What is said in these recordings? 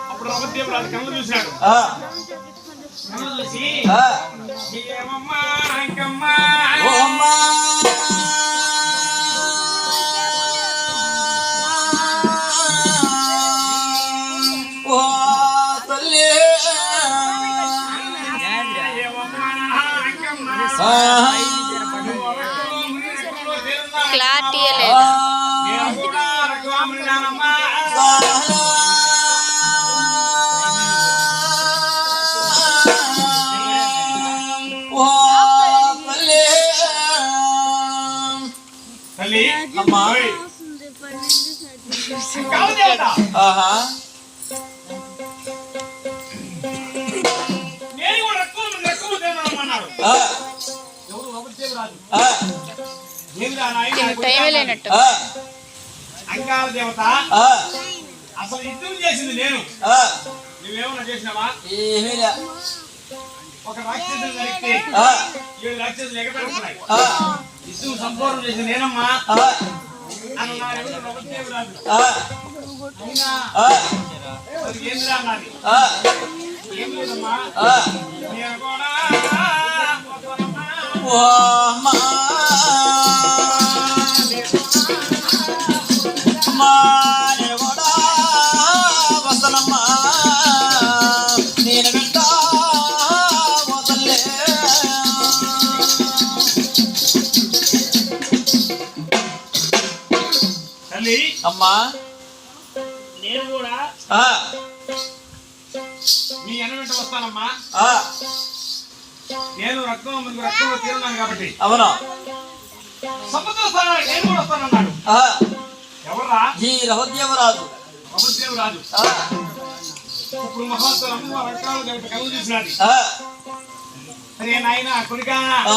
అప్పుడు కళ్ళు చూశాడు. కళ్ళు చూసి. ఏమమ్మా ఇంకమ్మా? ఆ, క్లారిటీ లేదా? లేనట్టు. దేవత ఆ, అసలు యుద్ధం చేసింది నేను. ఆ. నువ్వేమన్నా చేసినావా? ఏమీ లే. ఒక రాక్షసుని నరికితే ఆ, ఏడు రాక్షసులు ఎగబెడుతున్నాయి యుద్ధం సంపూర్ణ చేసింది. నేనమ్మా. ఏంద్రా ఆ, ఏం లేదమ్మా. నేను కూడా అమ్మా. నేను కూడా మీ అన్న వెంట వస్తానమ్మా. నేను రక్తం మనకు రక్తంలో తీరున్నాను కాబట్టి. అవును. సముద్ర స్థానానికి నేను కూడా వస్తానన్నాడు. ఎవర్రా? ఈ ఇప్పుడు మహోత్సవం రక్తాలు కాబట్టి కళ్ళు చూసినది ఆ, అరే నాయన కొడుకా. ఆ.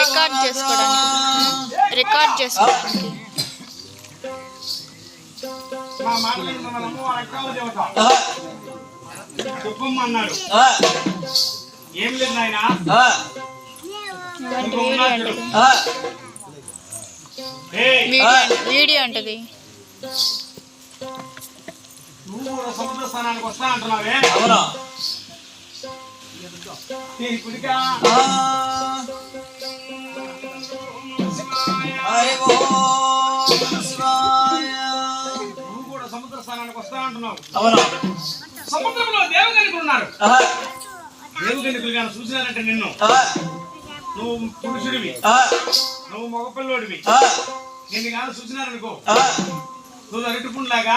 రికార్డ్ చేసుకోవడానికి. రికార్డ్ చేసుకోవడానికి. మా మాట విన్న మన అమ్మ రక్తాల దేవత ఆ, దుఃఖమ్మ అన్నాడు ఆ, ఏం లేదు నాయన ఆ, ఇలాంటి వీడియో అంటది నువ్వు సముద్ర స్థానానికి వస్తా అంటున్నావే? అవును? కుడికా. నువ్వు కూడా సముద్ర స్థానానికి వస్తా అంటున్నావు. అవును? సముద్రంలో దేవగణికులు ఉన్నారు. దేవగణికులు కానీ చూసినారంటే నిన్ను. నువ్వు పురుషుడివి. నువ్వు మగపిల్లోడివి. నిన్ను కానీ చూసినారనుకో. నువ్వు అరటిపుండ్లాగా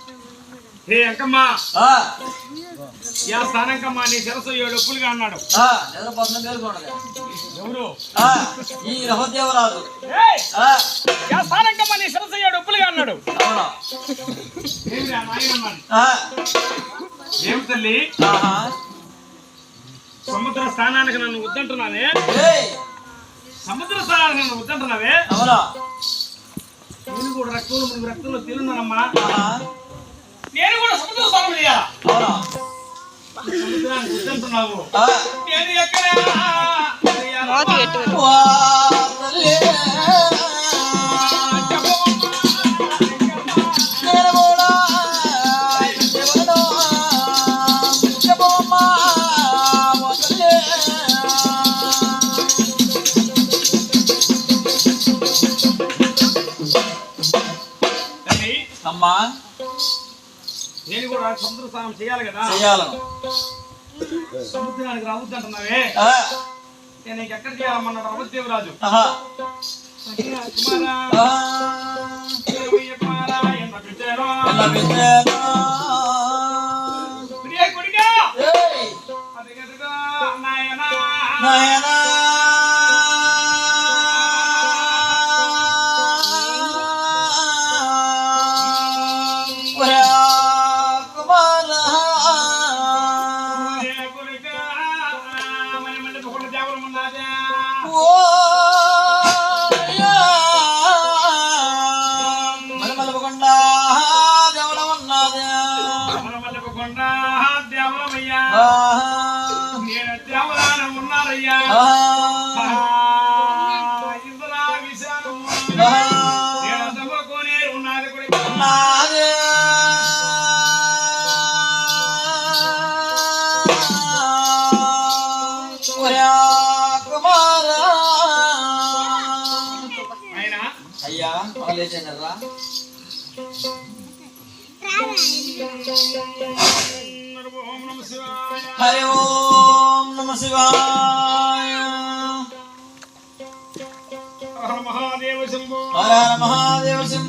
హే అంకమ్మ? ఆ, యా స్థానంకమ్మ నీ శిరస్సు ఏడు ఒప్పులుగా అన్నాడు. ఎవరు? ఆ, ఈ! ఆ, యా స్థానంకమ్మ నీ శిరస్సు ఏడు ఒప్పులుగా అన్నాడు. ఏమి తల్లి. సముద్ర స్థానానికి నన్ను వద్దంటున్నావే? సముద్ర స్థానానికి నన్ను వద్దంటున్నావే? అవును? నేను కూడా రక్తంలో రక్తంలో తిరున్నానమ్మా ఆహా. నేను కూడా సముద్ర స్థానం చేయాలా? సముద్రానికి వద్దంటున్నావు ఆ, నేను ఎక్కడ? నేను కూడా సముద్ర స్నానం చేయాలి కదా. సముద్రానికి రావద్దంటున్నావే ఆ, నేను నీకు ఎక్కడ చేయాలన్నాడు రమదేవరాజు ఆహా. ఓం నమ శివాయ. హరి ఓం నమ శివాయ హర మహాదేవ శంభో.